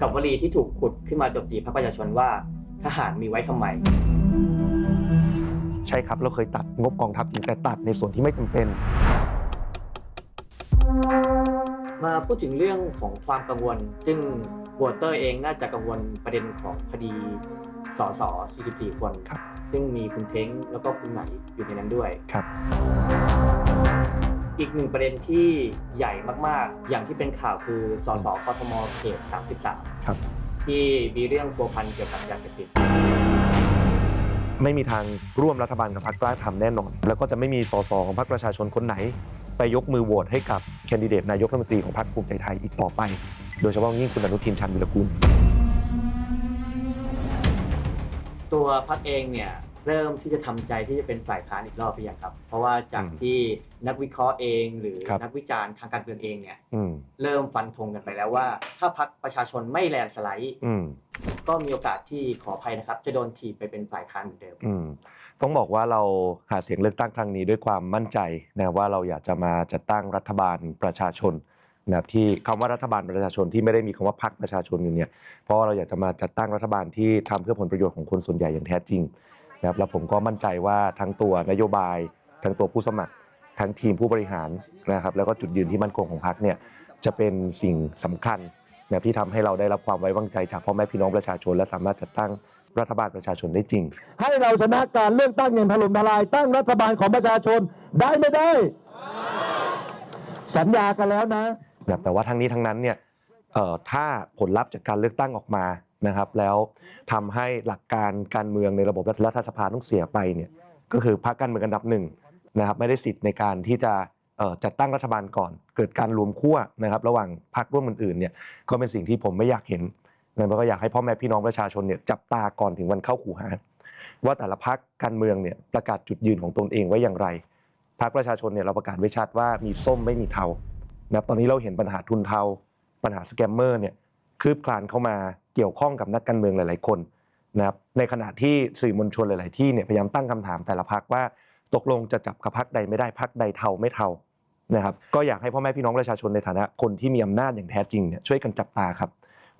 กับวลีที่ถูกขุดขึ้นมาโจมตีพรรคประชาชนว่า ทหารมีไว้ทำไม ใช่ครับเราเคยตัดงบกองทัพจริงแต่ตัดในส่วนที่ไม่จำเป็น มาพูดถึงเรื่องของความกังวล ซึ่งวอเตอร์เองน่าจะกังวลประเด็นของคดีสส44 คน ครับ ซึ่งมีคุณเท้งแล้วก็คุณไหนอยู่ในนั้นด้วย ครับ อีกหนึ่งประเด็นที่ใหญ่มากๆ อย่างที่เป็นข่าวคือสสกทมเขต33 ครับ ที่มีเรื่องพัวพันเกี่ยวกับยาเสพติด ไม่มีทางร่วมรัฐบาลกับพรรคกล้าทำแน่นอน แล้วก็จะไม่มีสสของพรรคประชาชนคนไหน ไปยกมือโหวตให้กับแคนดิเดตนายกรัฐมนตรีของพรรคภูมิใจไทยอีกต่อไป โดยเฉพาะยิ่งคุณอนุทินชาญวิรกูล ตัวพักเองเนี่ย เริ่มที่จะทำใจที่จะเป็นฝ่ายค้านอีกรอบหรือยังครับ เพราะว่าจากอืมที่นักวิเคราะห์เองหรือครับนักวิจารณ์ทางการเมืองเองเนี่ยอืมเริ่มฟันธงกันไปแล้วว่า ถ้าพักประชาชนไม่แลนด์สไลด์อืมก็มีโอกาสที่ขออภัยนะครับ จะโดนถีบไปเป็นฝ่ายค้านเหมือนเดิมอืมต้องบอกว่าเราหาเสียงเลือกตั้งครั้งนี้ด้วยความมั่นใจนะว่าเราอยากจะมาจัดตั้งรัฐบาลประชาชนนะครับที่คำว่ารัฐบาลประชาชนที่ไม่ได้มีคำว่าพรรคประชาชนอยู่เนี่ยเพราะว่าเราอยากจะมาจัดตั้งรัฐบาลที่ทำเพื่อผลประโยชน์ของคนส่วนใหญ่อย่างแท้จริง นะครับแล้วผมก็มั่นใจว่าทั้งตัวนโยบาย ทั้งตัวผู้สมัคร ทั้งทีมผู้บริหารนะครับแล้วก็จุดยืนที่มั่นคงของพรรคเนี่ยจะเป็นสิ่งสำคัญนะครับที่ทำให้เราได้รับความไว้วางใจจากพ่อแม่พี่น้องประชาชน และสามารถจัดตั้งรัฐบาลประชาชนได้จริง ให้เราชนะการเลือกตั้งอย่างถล่มทลายตั้งรัฐบาลของประชาชนได้ไม่ได้ สัญญากันแล้วนะนะครับแต่ว่าทั้งนี้ทั้งนั้นเนี่ยเอ่อถ้าผลลัพธ์จากการเลือกตั้งออกมานะครับแล้วทำให้หลักการการเมืองในระบบรัฐสภาต้องเสียไปเนี่ยก็คือพรรคการเมืองอันดับหนึ่งนะครับไม่ได้สิทธิ์ในการที่จะจัดตั้งรัฐบาลก่อน เกิดการรวมขั้วนะครับระหว่างพรรคร่วมอื่นๆเนี่ยก็เป็นสิ่งที่ผมไม่อยากเห็นนะแล้วก็อยากให้พ่อแม่พี่น้องประชาชนเนี่ยจับตาก่อนถึงวันเข้าขู่หา ว่าแต่ละพรรคการเมืองเนี่ยประกาศจุดยืนของตนเองไว้อย่างไรพรรคประชาชนเนี่ยเราประกาศไว้ชัดว่ามีส้มไม่มีเทานะตอนนี้เราเห็นปัญหาทุนเทา ปัญหาสแกมเมอร์เนี่ยคืบคลานเข้ามา เกี่ยวข้องกับนักการเมืองหลาย ๆ คนนะครับในขณะที่สื่อมวลชนหลาย ๆ ที่เนี่ยพยายามตั้งคำถามแต่ละพักว่าตกลงจะจับกับพักใดไม่ได้พักใดเทาไม่เทานะครับก็อยากให้พ่อแม่พี่น้องประชาชนในฐานะคนที่มีอำนาจอย่างแท้จริงเนี่ยช่วยกันจับตาครับ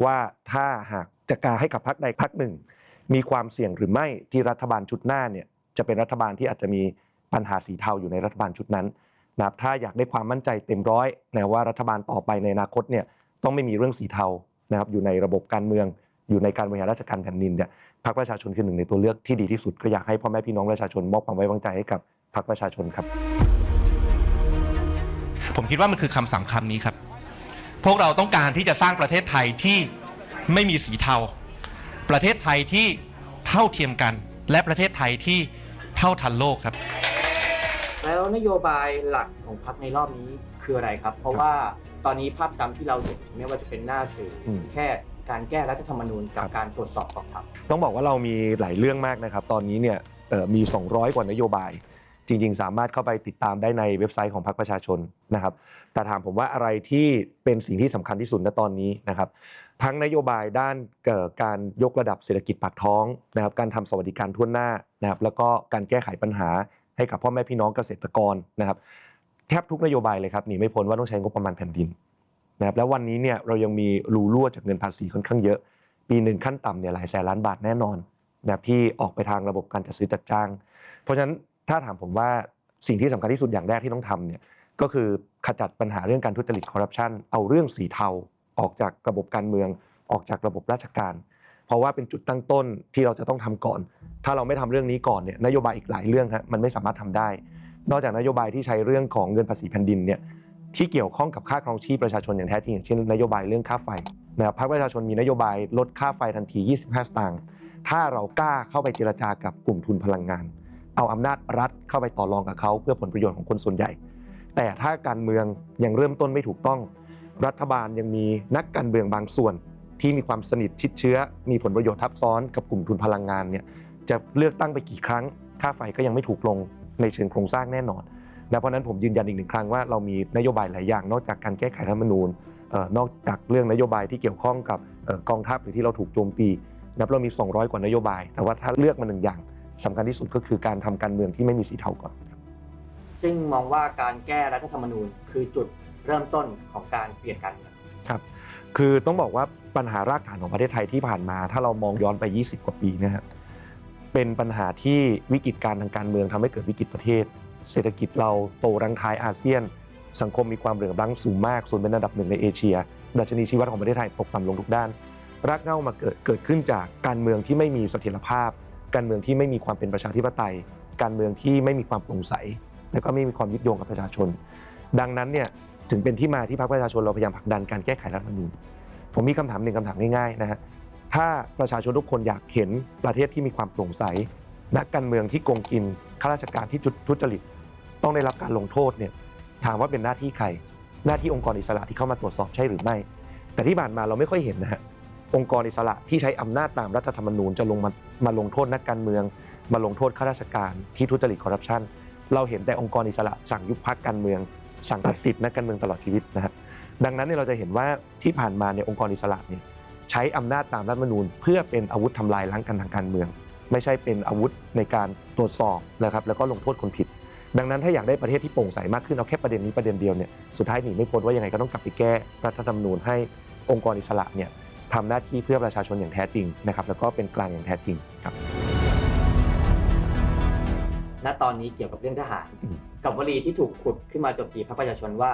ว่าถ้าหากจะกาให้กับพักใดพักหนึ่ง มีความเสี่ยงหรือไม่ที่รัฐบาลชุดหน้าเนี่ยจะเป็นรัฐบาลที่อาจจะมีปัญหาสีเทาอยู่ในรัฐบาลชุดนั้นนะครับถ้าอยากได้ความมั่นใจเต็มร้อยนะว่ารัฐบาลต่อไปในอนาคตเนี่ยต้องไม่มีเรื่องสีเทา นะครับอยู่ในระบบการเมือง อยู่ในการบริหารราชการแผ่นดินเนี่ยพรรคประชาชนคือหนึ่งในตัวเลือกที่ดีที่สุดก็อยากให้พ่อแม่พี่น้องประชาชนมอบความไว้วางใจให้กับพรรคประชาชนครับ ผมคิดว่ามันคือคำสามคำนี้ครับ พวกเราต้องการที่จะสร้างประเทศไทยที่ไม่มีสีเทา ประเทศไทยที่เท่าเทียมกัน และประเทศไทยที่เท่าทันโลกครับ แล้วนโยบายหลักของพรรคในรอบนี้คืออะไรครับ เพราะว่า ตอนนี้ภาพจำที่เราเห็นไม่ว่าจะเป็นหน้าสื่ออม แค่การแก้รัฐธรรมนูญกับครับการตรวจสอบกองทัพ ต้องบอกว่าเรามีหลายเรื่องมากนะครับ ตอนนี้เนี่ยเอ่อมี 200 กว่านโยบาย จริง ๆ สามารถเข้าไปติดตามได้ในเว็บไซต์ของพรรคประชาชนนะครับ แต่ถามผมว่าอะไรที่เป็นสิ่งที่สำคัญที่สุดณตอนนี้นะครับ ทั้งนโยบายด้านเอ่อการยกระดับเศรษฐกิจปากท้องนะครับ การทำสวัสดิการทั่วหน้านะครับ แล้วก็การแก้ไขปัญหาให้กับพ่อแม่พี่น้องเกษตรกรนะครับ แทบทุกนโยบายเลยครับหนีไม่พ้นว่าต้องใช้งบประมาณแผ่นดินนะครับแล้ววันนี้เนี่ยเรายังมีรูรั่วจากเงินภาษีค่อนข้างเยอะ ปีหนึ่งขั้นต่ำเนี่ยหลายแสนล้านบาทแน่นอนนะครับที่ออกไปทางระบบการจัดซื้อจัดจ้าง เพราะฉะนั้นถ้าถามผมว่าสิ่งที่สำคัญที่สุดอย่างแรกที่ต้องทำเนี่ยก็คือขจัดปัญหาเรื่องการทุจริตคอร์รัปชันเอาเรื่องสีเทาออกจากระบบการเมือง ออกจากระบบราชการ เพราะว่าเป็นจุดตั้งต้นที่เราจะต้องทำก่อน ถ้าเราไม่ทำเรื่องนี้ก่อนเนี่ยนโยบายอีกหลายเรื่องฮะมันไม่สามารถทำได้ นอกจากนโยบายที่ใช้เรื่องของเงินภาษีแผ่นดินเนี่ยที่เกี่ยวข้องกับค่าครองชีพประชาชนอย่างแท้จริงอย่างเช่นนโยบายเรื่องค่าไฟนะครับพรรคประชาชนมีนโยบายลดค่าไฟทันที 25 สตางค์ถ้าเรากล้าเข้าไปเจรจากับกลุ่มทุนพลังงาน เอาอำนาจรัฐเข้าไปต่อรองกับเขาเพื่อผลประโยชน์ของคนส่วนใหญ่ แต่ถ้าการเมืองยังเริ่มต้นไม่ถูกต้อง รัฐบาลยังมีนักการเมืองบางส่วน ที่มีความสนิทชิดเชื้อ มีผลประโยชน์ทับซ้อนกับกลุ่มทุนพลังงานเนี่ยจะเลือกตั้งไปกี่ครั้ง ค่าไฟก็ยังไม่ถูกลง ในเชิงโครงสร้างแน่นอนนะเพราะฉะนั้นผมยืนยันอีกหนึ่งครั้งว่าเรามีนโยบายหลายอย่าง นอกจากการแก้ไขรัฐธรรมนูญเอ่อนอกจากเรื่องนโยบายที่เกี่ยวข้องกับเอ่อกองทัพหรือที่เราถูกโจมตีนะครับเรามี 200 กว่านโยบาย แต่ว่าถ้าเลือกมาหนึ่งอย่างสำคัญที่สุดก็คือการทำการเมืองที่ไม่มีสีเทาก่อนซึ่งมองว่าการแก้รัฐธรรมนูญคือจุดเริ่มต้นของการเปลี่ยนการเมืองครับ คือต้องบอกว่าปัญหารากฐานของประเทศไทยที่ผ่านมา ถ้าเรามองย้อนไป 20 กว่าปีเนะครับ เป็นปัญหาที่วิกฤตการทางการเมืองทำให้เกิดวิกฤตประเทศ เศรษฐกิจเราโตรังท้ายอาเซียน สังคมมีความเหลื่อมล้ำสูงมากส่วนเป็นอันดับหนึ่งในเอเชีย ดัชนีชีวัดของประเทศไทยตกต่ำลงทุกด้าน รากเหง้ามาเกิดเกิดขึ้นจากการเมืองที่ไม่มีเสถียรภาพ การเมืองที่ไม่มีความเป็นประชาธิปไตย การเมืองที่ไม่มีความโปร่งใส และก็ไม่มีความยึดโยงกับประชาชน ดังนั้นเนี่ยถึงเป็นที่มาที่พรรคประชาชนเราพยายามผลักดันการแก้ไขรัฐธรรมนูญผมมีคำถามหนึ่งคำถามง่ายๆนะฮะ ถ้าประชาชนทุกคนอยากเห็นประเทศที่มีความโปร่งใส นักการเมืองที่โกงกินข้าราชการที่ทุจริต ต้องได้รับการลงโทษเนี่ยถามว่าเป็นหน้าที่ใคร หน้าที่องค์กรอิสระที่เข้ามาตรวจสอบใช่หรือไม่ แต่ที่ผ่านมาเราไม่ค่อยเห็นนะฮะองค์กรอิสระที่ใช้อำนาจตามรัฐธรรมนูญจะลงมามาลงโทษนักการเมือง มาลงโทษข้าราชการที่ทุจริตคอร์รัปชันเราเห็นแต่องค์กรอิสระสั่งยุบพักการเมือง สั่งตัดสิทธิ์นักการเมืองตลอดชีวิตนะฮะดังนั้นเนี่ยเราจะเห็นว่าที่ผ่านมาเนี่ยองค์กรอิสระเนี่ย ใช้อำนาจตามรัฐธรรมนูญ เพื่อเป็นอาวุธทำลายล้างกันทางการเมือง ไม่ใช่เป็นอาวุธในการตรวจสอบนะครับแล้วก็ลงโทษคนผิด ดังนั้นถ้าอยากได้ประเทศที่โปร่งใสมากขึ้นเอาแค่ประเด็นนี้ประเด็นเดียวเนี่ยสุดท้ายหนีไม่พ้นว่ายังไงก็ต้องกลับไปแก้รัฐธรรมนูญให้องค์กรอิสระเนี่ยทำหน้าที่เพื่อประชาชนอย่างแท้จริงนะครับแล้วก็เป็นกลางอย่างแท้จริงครับณตอนนี้เกี่ยวกับเรื่องทหารอืมกับวลีที่ถูกขุดขึ้นมาโจมตีพรรคประชาชนว่า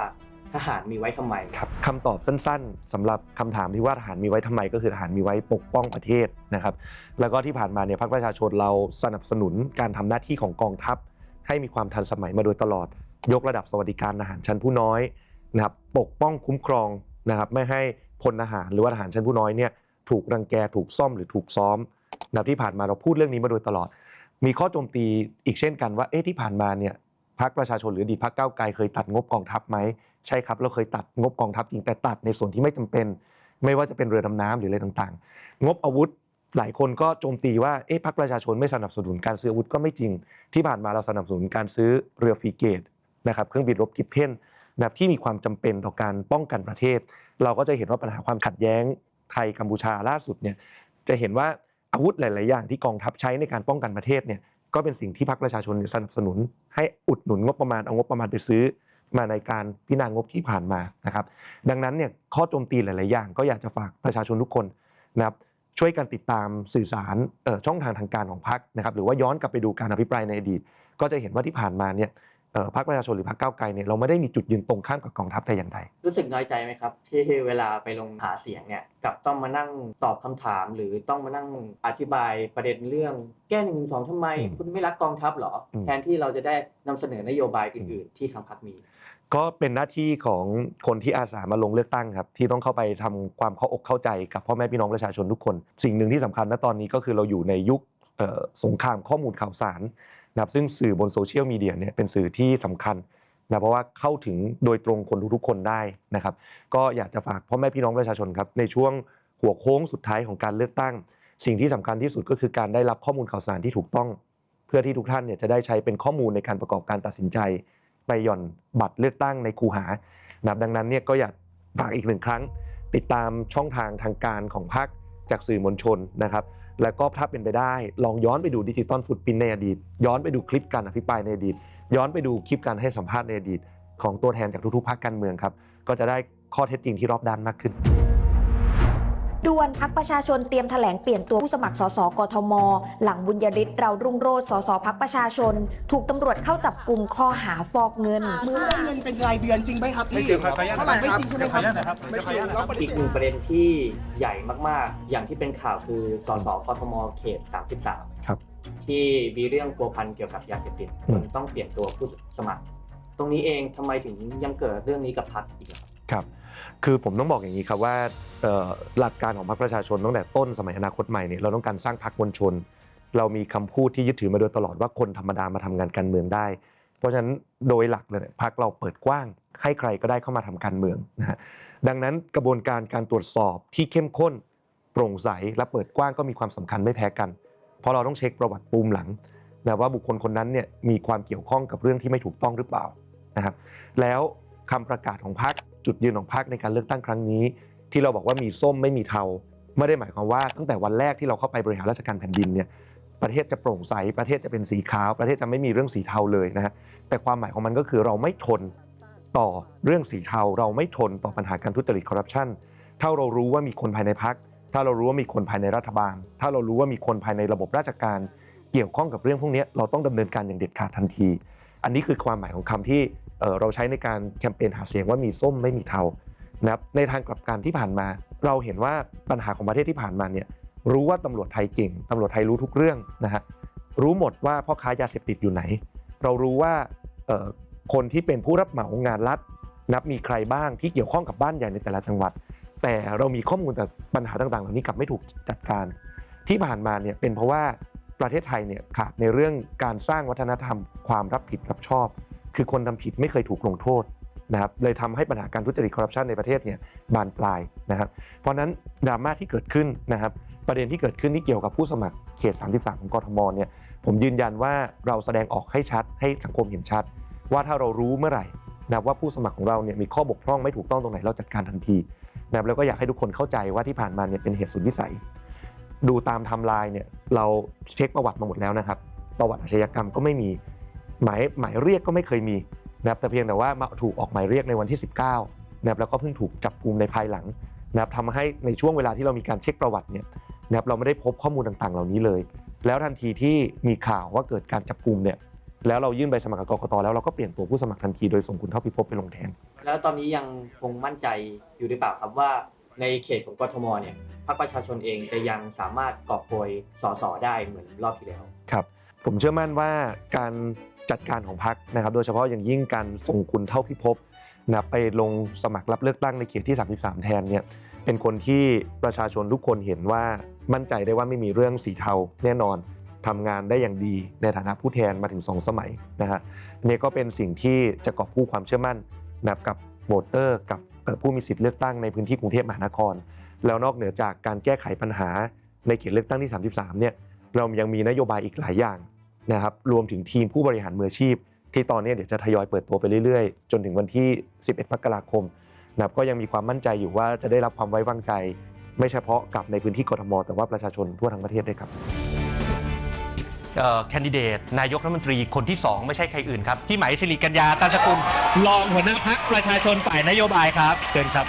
ทหารมีไว้ทำไมครับคำตอบสั้น ๆสำหรับคำถามที่ว่าทหารมีไว้ทำไม ก็คือทหารมีไว้ปกป้องประเทศนะครับ แล้วก็ที่ผ่านมาเนี่ยพรรคประชาชนเราสนับสนุนการทำหน้าที่ของกองทัพ ให้มีความทันสมัยมาโดยตลอด ยกระดับสวัสดิการทหารชั้นผู้น้อยนะครับปกป้องคุ้มครองนะครับไม่ให้พลทหารหรือว่าทหารชั้นผู้น้อยเนี่ยถูกรังแกถูกซ่อมหรือถูกซ้อมนะที่ผ่านมาเราพูดเรื่องนี้มาโดยตลอด มีข้อโจมตีอีกเช่นกันว่าเอ๊ะที่ผ่านมาเนี่ยพรรคประชาชนหรือดีพรรคก้าวไกลเคยตัดงบกองทัพไหม ใช่ครับ เราเคยตัดงบกองทัพจริงแต่ตัดในส่วนที่ไม่จำเป็น ไม่ว่าจะเป็นเรือดำน้ำหรืออะไรต่างๆ งบอาวุธหลายคนก็โจมตีว่าเอ๊ะพรรคประชาชนไม่สนับสนุนการซื้ออาวุธก็ไม่จริง ที่ผ่านมาเราสนับสนุนการซื้อเรือฟรีเกตนะครับเครื่องบินรบกิฟเพนนะครับที่มีความจำเป็นต่อการป้องกันประเทศ เราก็จะเห็นว่าปัญหาความขัดแย้งไทยกัมพูชาล่าสุดเนี่ยจะเห็นว่าอาวุธหลาย ๆ อย่างที่กองทัพใช้ในการป้องกันประเทศเนี่ยก็เป็นสิ่งที่พรรคประชาชนสนับสนุน ให้อุดหนุนงบประมาณเอางบประมาณไปซื้อ มาในการพิจารณางบที่ผ่านมานะครับ ดังนั้นเนี่ยข้อโจมตีหลาย ๆ อย่าง ก็อยากจะฝากประชาชนทุกคนนะครับช่วยกันติดตามสื่อสารเอ่อช่องทางทางการของพรรคนะครับหรือว่าย้อนกลับไปดูการอภิปรายในอดีต ก็จะเห็นว่าที่ผ่านมาเนี่ยเอ่อพรรคประชาชนหรือพรรคก้าวไกลเนี่ยเราไม่ได้มีจุดยืนตรงข้ามกับกองทัพแต่อย่างใดรู้สึกน้อยใจไหมครับ ที่เวลาไปลงหาเสียงเนี่ยกลับต้องมานั่งตอบคำถาม หรือต้องมานั่งอธิบายประเด็นเรื่องแก้หนึ่งหนึ่งสองทำไมอืมคุณไม่รักกองทัพเหรออมแทนที่เราจะได้นำเสนอนโยบายอื่น ๆ ที่ทางพรรคมี ก็เป็นหน้าที่ของคนที่อาสามาลงเลือกตั้งครับ ที่ต้องเข้าไปทำความเข้าอกเข้าใจกับพ่อแม่พี่น้องประชาชนทุกคน สิ่งหนึ่งที่สำคัญณตอนนี้ก็คือเราอยู่ในยุคสงครามข้อมูลข่าวสารนะครับซึ่งสื่อบนโซเชียลมีเดียเนี่ยเป็นสื่อที่สำคัญนะเพราะว่าเข้าถึงโดยตรงคนทุกๆคนได้นะครับ ก็อยากจะฝากพ่อแม่พี่น้องประชาชนครับในช่วงหัวโค้งสุดท้ายของการเลือกตั้ง สิ่งที่สำคัญที่สุดก็คือการได้รับข้อมูลข่าวสารที่ถูกต้อง เพื่อที่ทุกท่านเนี่ยจะได้ใช้เป็นข้อมูลในการประกอบการตัดสินใจ ไปหย่อนบัตรเลือกตั้งในคูหานะครับดังนั้นเนี่ยก็อยากฝากอีกหนึ่งครั้ง ติดตามช่องทางทางการของพรรคจากสื่อมวลชนนะครับแล้วก็ถ้าเป็นไปได้ ลองย้อนไปดูดิจิตอลฟุตปินในอดีต ย้อนไปดูคลิปการอภิปรายในอดีต ย้อนไปดูคลิปการให้สัมภาษณ์ในอดีต ของตัวแทนจากทุกๆพรรคการเมืองครับ ก็จะได้ข้อเท็จจริงที่รอบด้านมากขึ้น ด่วนพักประชาชนเตรียมแถลงเปลี่ยนตัวผู้สมัครสสกทม หลังบุญยริศเรารุ่งโรจน์สสพักประชาชน ถูกตำรวจเข้าจับกลุ่มข้อหาฟอกเงิน มือได้เงินเป็นรายเดือนจริงไหมครับพี่ไม่จริงครับขออนุญาตเท่าไหร่ไม่จริงใช่ไหมครับขออนุญาตนะครับไม่จริงแล้วปฏิอีกเสหนึ่ธงประเด็นที่ใหญ่มากๆ อย่างที่เป็นข่าวคือสสกทมเขต 33 ครับ ที่มีเรื่องพัวพันเกี่ยวกับยาเสพติดอืมจนต้องเปลี่ยนตัวผู้สมัคร ตรงนี้เองทำไมถึงยังเกิดเรื่องนี้กับพรรคอีกอะครับ คือผมต้องบอกอย่างนี้ครับว่าหลักการของพรรคประชาชนตั้งแต่ต้นสมัยอนาคตใหม่เนี่ยเราต้องการสร้างพรรคมวลชน เรามีคำพูดที่ยึดถือมาโดยตลอดว่าคนธรรมดามาทำงานการเมืองได้ เพราะฉะนั้นโดยหลักเลยพรรคเราเปิดกว้าง ให้ใครก็ได้เข้ามาทำการเมืองนะฮะดังนั้นกระบวนการการตรวจสอบที่เข้มข้น โปร่งใสและเปิดกว้างก็มีความสำคัญไม่แพ้กัน เพราะเราต้องเช็คประวัติปูมหลังนะว่าบุคคลคนนั้นเนี่ยมีความเกี่ยวข้องกับเรื่องที่ไม่ถูกต้องหรือเปล่านะครับแล้วคำประกาศของพรรค จุดยืนของพรรคในการเลือกตั้งครั้งนี้ ที่เราบอกว่ามีส้มไม่มีเทาไม่ได้หมายความว่าตั้งแต่วันแรกที่เราเข้าไปบริหารราชการแผ่นดินเนี่ยประเทศจะโปร่งใสประเทศจะเป็นสีขาว ประเทศจะไม่มีเรื่องสีเทาเลยนะฮะแต่ความหมายของมันก็คือเราไม่ทนต่อเรื่องสีเทา เราไม่ทนต่อปัญหาการทุจริตคอร์รัปชันถ้าเรารู้ว่ามีคนภายในพัก ถ้าเรารู้ว่ามีคนภายในรัฐบาล ถ้าเรารู้ว่ามีคนภายในระบบราชการ เกี่ยวข้องกับเรื่องพวกนี้เราต้องดำเนินการอย่างเด็ดขาดทันที อันนี้คือความหมายของคำที่เราใช้ในการแคมเปญหาเสียงว่ามีส้มไม่มีเทานะครับในทางกลับกันที่ผ่านมา เราเห็นว่าปัญหาของประเทศที่ผ่านมาเนี่ยรู้ว่าตำรวจไทยเก่งตำรวจไทยรู้ทุกเรื่องนะฮะรู้หมดว่าพ่อค้ายาเสพติดอยู่ไหน เรารู้ว่าคนที่เป็นผู้รับเหมางานรัฐนับมีใครบ้างที่เกี่ยวข้องกับบ้านใหญ่ในแต่ละจังหวัด แต่เรามีข้อมูลแต่ปัญหาต่างๆ เหล่านี้กลับไม่ถูกจัดการ ที่ผ่านมาเนี่ยเป็นเพราะว่า ประเทศไทยเนี่ยขาดในเรื่องการสร้างวัฒนธรรมความรับผิดรับชอบ คือคนทำผิดไม่เคยถูกลงโทษนะครับเลยทำให้ปัญหาการทุจริตคอร์รัปชันในประเทศเนี่ยบานปลายนะครับเพราะนั้นดราม่าที่เกิดขึ้นนะครับประเด็นที่เกิดขึ้นที่เกี่ยวกับผู้สมัครเขต 33 ของกทมเนี่ยผมยืนยันว่าเราแสดงออกให้ชัดให้สังคมเห็นชัด ว่าถ้าเรารู้เมื่อไหร่นะว่าผู้สมัครของเราเนี่ยมีข้อบกพร่องไม่ถูกต้องตรงไหนเราจัดการทันทีนะครับแล้วก็อยากให้ทุกคนเข้าใจว่าที่ผ่านมาเนี่ยเป็นเหตุสุดวิสัย ดูตามไทม์ไลน์เนี่ยเราเช็คประวัติมาหมดแล้วนะครับ ประวัติอาชญากรรมก็ไม่มีหมายหมายเรียกก็ไม่เคยมีนะครับแต่เพียงแต่ว่ามาถูกออกหมายเรียกในวันที่ 19นะครับแล้วก็เพิ่งถูกจับกลุ่มในภายหลังนะครับทำให้ในช่วงเวลาที่เรามีการเช็คประวัติเนี่ยนะครับเราไม่ได้พบข้อมูลต่างๆ เหล่านี้เลย แล้วทันทีที่มีข่าวว่าเกิดการจับกลุ่มเนี่ยแล้วเรายื่นใบสมัครกับกกตแล้วเราก็เปลี่ยนตัวผู้สมัครทันทีโดยส่งคุณเท่าพิภพไปลงแทน แล้วตอนนี้ยังคงมั่นใจอยู่หรือเปล่าครับว่า ในเขตของกทมเนี่ยพรรคประชาชนเองจะยังสามารถกอบโกยสสได้เหมือนรอบที่แล้วครับผมเชื่อมั่นว่าการจัดการของพรรคนะครับ โดยเฉพาะอย่างยิ่งการส่งคุณเท่าพิภพนะไปลงสมัครรับเลือกตั้งในเขตที่ 33 แทนเนี่ยเป็นคนที่ประชาชนทุกคนเห็นว่ามั่นใจได้ว่าไม่มีเรื่องสีเทาแน่นอนทำงานได้อย่างดีในฐานะผู้แทนมาถึง 2 สมัยนะฮะนี่ก็เป็นสิ่งที่จะกอบกู้ความเชื่อมั่นนะครับกับโวตเตอร์กับ ผู้มีสิทธิ์เลือกตั้งในพื้นที่กรุงเทพมหานคร แล้วนอกเหนือจากการแก้ไขปัญหาในเขตเลือกตั้งที่ 33 เนี่ยเรายังมีนโยบายอีกหลายอย่างนะครับรวมถึงทีมผู้บริหารมืออาชีพ ที่ตอนนี้เดี๋ยวจะทยอยเปิดตัวไปเรื่อยๆ จนถึงวันที่ 11 มกราคมนะครับก็ยังมีความมั่นใจอยู่ว่าจะได้รับความไว้วางใจ ไม่เฉพาะกับในพื้นที่กรทมแต่ว่าประชาชนทั่วทั้งประเทศด้วยครับ แคนดิเดตนายกรัฐมนตรีคนที่ 2 ไม่ใช่ใครอื่นครับ พี่ไหมสิริกัญญาตันสกุลรองหัวหน้าพักประชาชนฝ่ายนโยบายครับเชิญครับ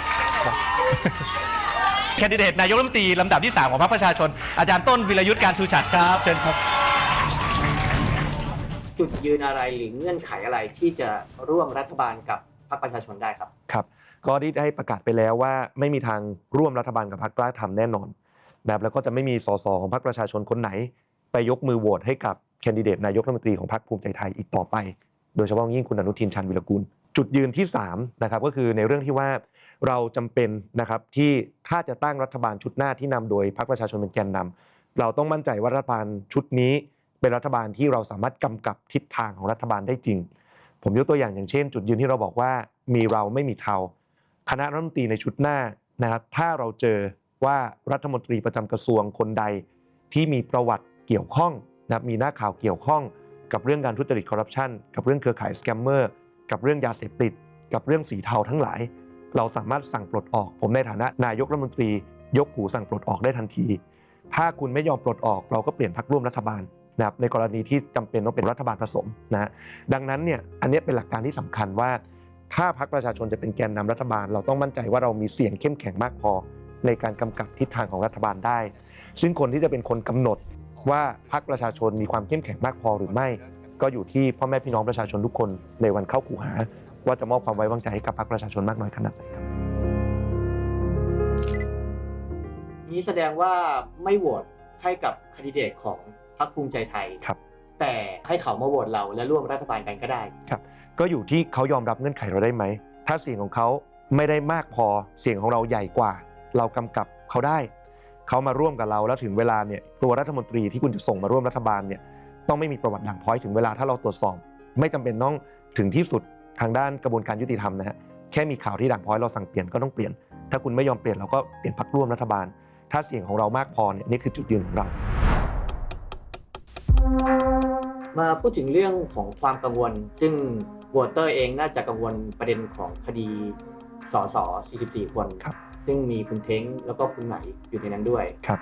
แคนดิเดตนายกรัฐมนตรีลำดับที่ 3 ของพรรคประชาชน อาจารย์ต้นวิรยุทธ์การชูชัดครับเชิญครับ จุดยืนอะไรหรือเงื่อนไขอะไรที่จะร่วมรัฐบาลกับพรรคประชาชนได้ครับครับก็ได้ได้ประกาศไปแล้วว่าไม่มีทางร่วมรัฐบาลกับพรรคกล้าทำแน่นอนนะครับแล้วก็จะไม่มีสสของพรรคประชาชนคนไหน ไปยกมือโหวตให้กับแคนดิเดตนายกรัฐมนตรีของพรรคภูมิใจไทยอีกต่อไป โดยเฉพาะยิ่งคุณอนุทินชาญวิรกูล จุดยืนที่3นะครับก็คือในเรื่องที่ว่าเราจำเป็นนะครับที่ถ้าจะตั้งรัฐบาลชุดหน้าที่นำโดยพรรคประชาชนเป็นแกนนำเราต้องมั่นใจว่ารัฐบาลชุดนี้ เป็นรัฐบาลที่เราสามารถกำกับทิศทางของรัฐบาลได้จริง ผมยกตัวอย่างอย่างเช่น จุดยืนที่เราบอกว่ามีเราไม่มีเทาคณะรัฐมนตรีในชุดหน้านะครับถ้าเราเจอว่ารัฐมนตรีประจำกระทรวงคนใดที่มีประวัติ เกี่ยวข้องนะครับมีหน้าข่าวเกี่ยวข้องกับเรื่องการทุจริตคอร์รัปชันกับเรื่องเครือข่ายสแกมเมอร์กับเรื่องยาเสพติด กับเรื่องสีเทาทั้งหลาย เราสามารถสั่งปลดออก ผมในฐานะนายกรัฐมนตรี ยกหูสั่งปลดออกได้ทันที ถ้าคุณไม่ยอมปลดออก เราก็เปลี่ยนพรรคร่วมรัฐบาลนะครับในกรณีที่จำเป็นต้องเป็นรัฐบาลผสมนะดังนั้นเนี่ยอันนี้เป็นหลักการที่สำคัญว่า ถ้าพรรคประชาชนจะเป็นแกนนำรัฐบาล เราต้องมั่นใจว่าเรามีเสียงเข้มแข็งมากพอ ในการกำกับทิศทางของรัฐบาลได้ ซึ่งคนที่จะเป็นคนกำหนด ว่าพรรคประชาชนมีความเข้มแข็งมากพอหรือไม่ ก็อยู่ที่พ่อแม่พี่น้องประชาชนทุกคนในวันเข้าคูหา ว่าจะมอบความไว้วางใจให้กับพรรคประชาชนมากน้อยขนาดไหนครับนี้แสดงว่าไม่โหวตให้กับคนดิเดตของพรรคภูมิใจไทยครับ แต่ให้เขามาโหวตเราและร่วมรัฐบาลกันก็ได้ก็อยู่ที่เขายอมรับเงื่อนไขเราได้ไหม ถ้าเสียงของเขาไม่ได้มากพอเสียงของเราใหญ่กว่า เรากำกับเขาได้ เขามาร่วมกับเราแล้วถึงเวลาเนี่ยตัวรัฐมนตรีที่คุณจะส่งมาร่วมรัฐบาลเนี่ยต้องไม่มีประวัติด่างพร้อยถึงเวลาถ้าเราตรวจสอบ ไม่จำเป็นต้องถึงที่สุดทางด้านกระบวนการยุติธรรมนะฮะแค่มีข่าวที่ด่างพร้อยเราสั่งเปลี่ยนก็ต้องเปลี่ยน ถ้าคุณไม่ยอมเปลี่ยนเราก็เปลี่ยนพรรคร่วมรัฐบาล ถ้าเสียงของเรามากพอเนี่ยนี่คือจุดยืนของเรามาพูดถึงเรื่องของความกังวล ซึ่งวอเตอร์เองน่าจะกังวลประเด็นของคดีสส44 คนครับ ซึ่งมีคุณเท้งแล้วก็คุณไหนอยู่ในนั้นด้วยครับ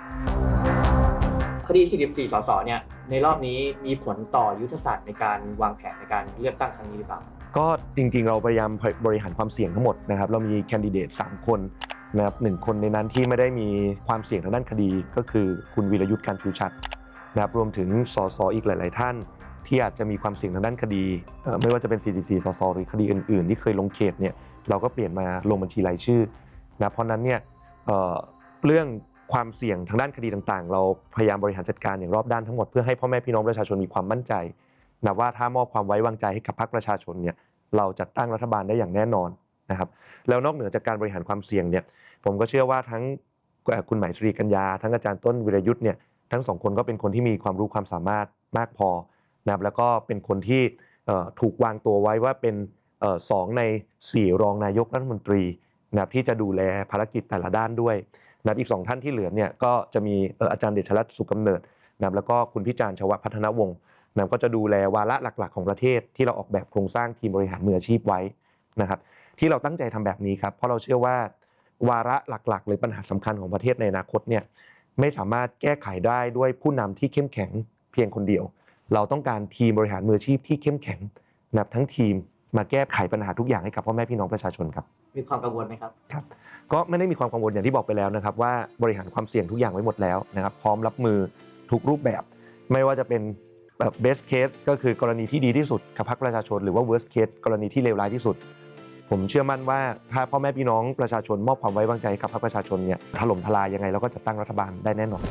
คดี44สสเนี่ยในรอบนี้มีผลต่อยุทธศาสตร์ในการวางแผนในการเลือกตั้งครั้งนี้หรือเปล่าก็จริงๆ เราพยายามบริหารความเสี่ยงทั้งหมดนะครับเรามีแคนดิเดต3คนนะครับหนึ่งคนในนั้นที่ไม่ได้มีความเสี่ยงทางด้านคดี ก็คือคุณวีรยุทธ์การชูชัดนะครับรวมถึงสสอีกหลาย ๆ ท่าน ที่อาจจะมีความเสี่ยงทางด้านคดีเอ่อไม่ว่าจะเป็น 44 สสหรือคดีอื่น ๆ ที่เคยลงเขตเนี่ยเราก็เปลี่ยนมาลงบัญชีรายชื่อ นะเพราะนั้นเนี่ยเเรื่องความเสี่ยงทางด้านคดีต่างๆ เราพยายามบริหารจัดการอย่างรอบด้านทั้งหมดเพื่อให้พ่อแม่พี่น้องประชาชนมีความมั่นใจนะว่าถ้ามอบความไว้วางใจให้กับพรรคประชาชนเนี่ยเราจัดตั้งรัฐบาลได้อย่างแน่นอนนะครับแล้วนอกเหนือจากการบริหารความเสี่ยงเนี่ยผมก็เชื่อว่าทั้งคุณหมายสุรีกัญญา ทั้งอาจารย์ต้นวิรยุทธ์เนี่ยทั้งสองคนก็เป็นคนที่มีความรู้ความสามารถมากพอนะครับแล้วก็เป็นคนที่ถูกวางตัวไว้ว่าเป็นสองใน 4 รองนายกรัฐมนตรี นะครับที่จะดูแลภารกิจแต่ละด้านด้วยนะครับอีกสองท่านที่เหลือเนี่ยก็จะมีอาจารย์เดชรัตน์สุกำเนิดนะครับแล้วก็คุณพิจารณ์ชวพัฒนวงศ์นะครับก็จะดูแลวาระหลักๆ ของประเทศ ที่เราออกแบบโครงสร้างทีมบริหารมืออาชีพไว้นะครับที่เราตั้งใจทำแบบนี้ครับเพราะเราเชื่อว่าวาระหลักๆ หรือปัญหาสำคัญของประเทศในอนาคตเนี่ยไม่สามารถแก้ไขได้ด้วยผู้นำที่เข้มแข็งเพียงคนเดียว เราต้องการทีมบริหารมืออาชีพที่เข้มแข็งนะครับทั้งทีม มาแก้ไขปัญหาทุกอย่างให้กับพ่อแม่พี่น้องประชาชนครับ มีความกังวลไหมครับก็ไม่ได้มีความกังวลอย่างที่บอกไปแล้วนะครับ ว่าบริหารความเสี่ยงทุกอย่างไว้หมดแล้วนะครับพร้อมรับมือทุกรูปแบบ ไม่ว่าจะเป็นแบบ best case ก็คือกรณีที่ดีที่สุดกับพรรคประชาชน หรือว่า worst case กรณีที่เลวร้ายที่สุด ผมเชื่อมั่นว่าถ้าพ่อแม่พี่น้องประชาชนมอบความไว้วางใจให้กับพรรคประชาชนเนี่ยถล่มทลายยังไงเราก็จะตั้งรัฐบาลได้แน่นอน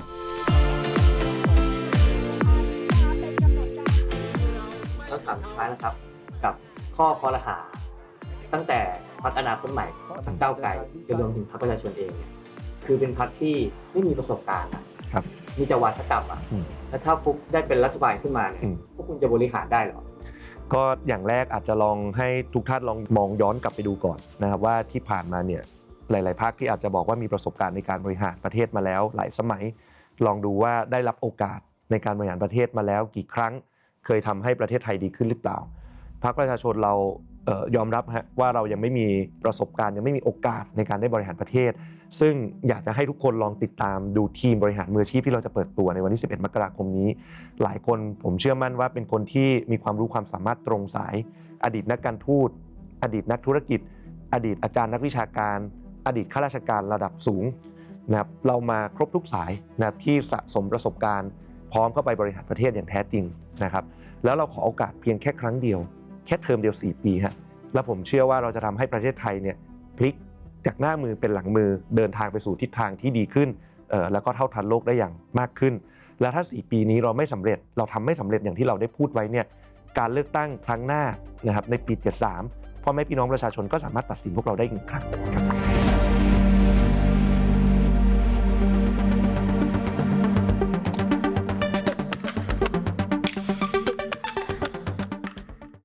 แล้วถามสุดท้ายนะครับกับ ข้อคอรหา ตั้งแต่พักอนาคตใหม่ทางก้าวไกลจนรวมถึงพรรคประชาชนเองเนี่ยคือเป็นพรรคที่ไม่มีประสบการณ์อะครับมีแต่วาทกรรมอะอืมแล้วถ้าฟุกได้เป็นรัฐบาลขึ้นมาเนี่ยอืมพวกคุณจะบริหารได้เหรอก็อย่างแรกอาจจะลองให้ทุกท่านลองมองย้อนกลับไปดูก่อนนะครับว่าที่ผ่านมาเนี่ยหลาย ๆ ภาคที่อาจจะบอกว่ามีประสบการณ์ในการบริหารประเทศมาแล้ว หลายสมัย ลองดูว่าได้รับโอกาสในการบริหารประเทศมาแล้วกี่ครั้ง เคยทำให้ประเทศไทยดีขึ้นหรือเปล่า พรรคประชาชนเราเออยอมรับฮะว่าเรายังไม่มีประสบการณ์ยังไม่มีโอกาสในการได้บริหารประเทศ ซึ่งอยากจะให้ทุกคนลองติดตามดูทีมบริหารมืออาชีพที่เราจะเปิดตัวในวันที่ 11 มกราคมนี้ หลายคนผมเชื่อมั่นว่าเป็นคนที่มีความรู้ความสามารถตรงสาย อดีตนักการทูต อดีตนักธุรกิจ อดีตอาจารย์นักวิชาการ อดีตข้าราชการระดับสูงนะครับเรามาครบทุกสายนะครับที่สะสมประสบการณ์ พร้อมเข้าไปบริหารประเทศอย่างแท้จริงนะครับแล้วเราขอโอกาสเพียงแค่ครั้งเดียว แค่เทอมเดียว 4 ปีฮะแล้วผมเชื่อว่าเราจะทำให้ประเทศไทยเนี่ยพลิกจากหน้ามือเป็นหลังมือเดินทางไปสู่ทิศทางที่ดีขึ้นแล้วก็เท่าทันโลกได้อย่างมากขึ้น แล้วถ้า 4 ปีนี้เราไม่สำเร็จเราทำไม่สำเร็จอย่างที่เราได้พูดไว้เนี่ยการเลือกตั้งครั้งหน้านะครับในปี 73พ่อแม่พี่น้องประชาชนก็สามารถตัดสินพวกเราได้อีกครั้งครับ